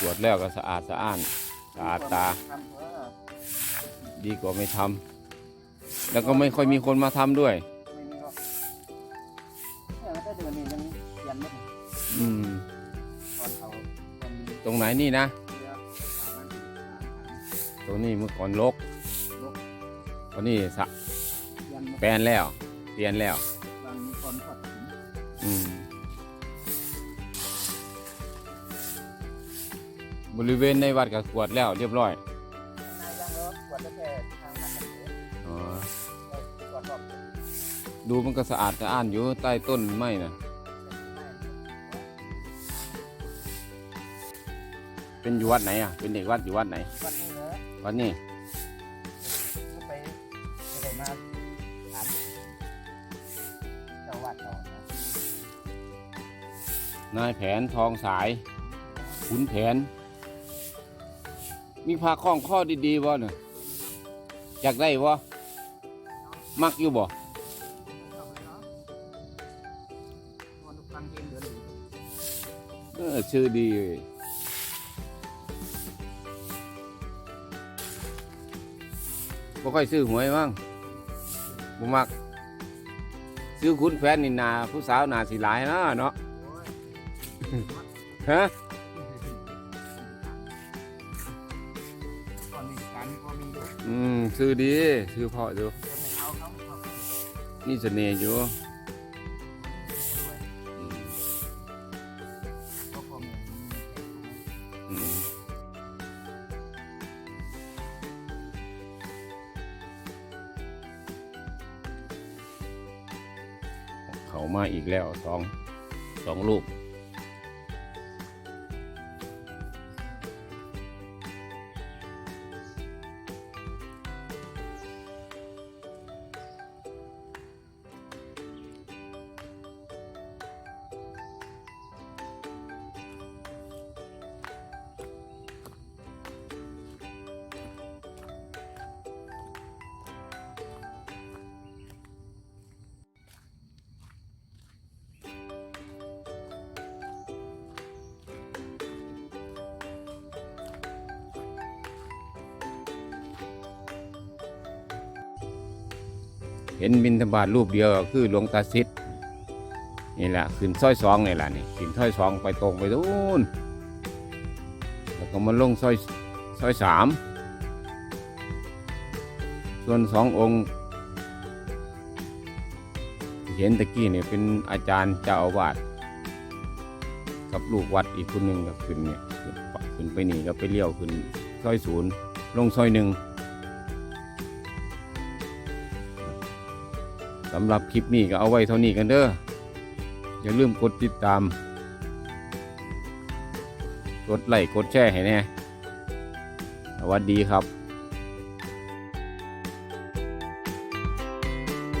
ตรวจแล้วก็สะอาดสะอ้านสะอาดตา ดีกว่าไม่ทำแล้วก็ไม่ค่อยมีคนมาทำด้วย ไม่มีหรอกเนี่ยมันก็เดินนี่ยังยันไม่ถึงอืม ตอนเขาตอนตรงไหนนี่นะ เรือสามอันสามอันตรงนี้เมื่อก่อนลกลกตอนนี้สะยันแปลนแล้ว เปลี่ยนแล้ว บางมีคนทอดถึงอืม บริเวณในวัดก็กวาดแล้วเรียบร้อยนายยังรถกวดได้แค่ทางหัดเฉยอ๋อเรากวดรอบดูมันก็สะอาดสะอ้านอยู่ใต้ต้นไม้นะเป็นอยู่วัดไหนอะ เป็นเด็กวัดอยู่วัดไหน วัดนี้เลยวัดนี้ก็ไปไม่ได้มาถามเจ้าวัดเรานะนายแผนทองสายขุนแผน มีพาคล้องข้อดีๆบ่เนี่ยอยากได้บ่มักอยู่บ่เอาไปเนาะวันทุกครั้งเย็นเดือนหนึ่งเออชื่อดีเว้ยบ่ค่อยซื้อหวยมั้งบ่มัก ซื้อขุนแผนนี่นาผู้สาวนาสิหลายนะเนาะโอ้ยฮะ พอมีอืมซื้อดีซื้อเพาะอยู่เดี๋ยวไม่เอาเขาไม่เอาเขานี่เสน่ห์อยู่ด้วยอืมเพราะพอมีอืมเขามาอีกแล้วสองสองลูก เห็นบินธบาตรูปเดียวคือหลวงตาซิดนี่แหละขึ้นซอยสองนี่แหละนี่ขึ้นซอยสองไปตรงไปทูนแล้วก็มาลงซอยซอยสามส่วนสององค์ เห็นตะกี้เนี่ยเป็นอาจารย์เจ้าอาวาสกับลูกวัดอีกคนหนึ่งก็ขึ้นเนี่ยขึ้นไปนี่ก็ไปเลี้ยวขึ้นซอยศูนย์ลงซอยหนึ่ง สำหรับคลิปนี้ก็เอาไว้เท่านี้กันเด้ออย่าลืมกดติดตาม กดไลค์กดแชร์ให้แน่สวัสดีครับ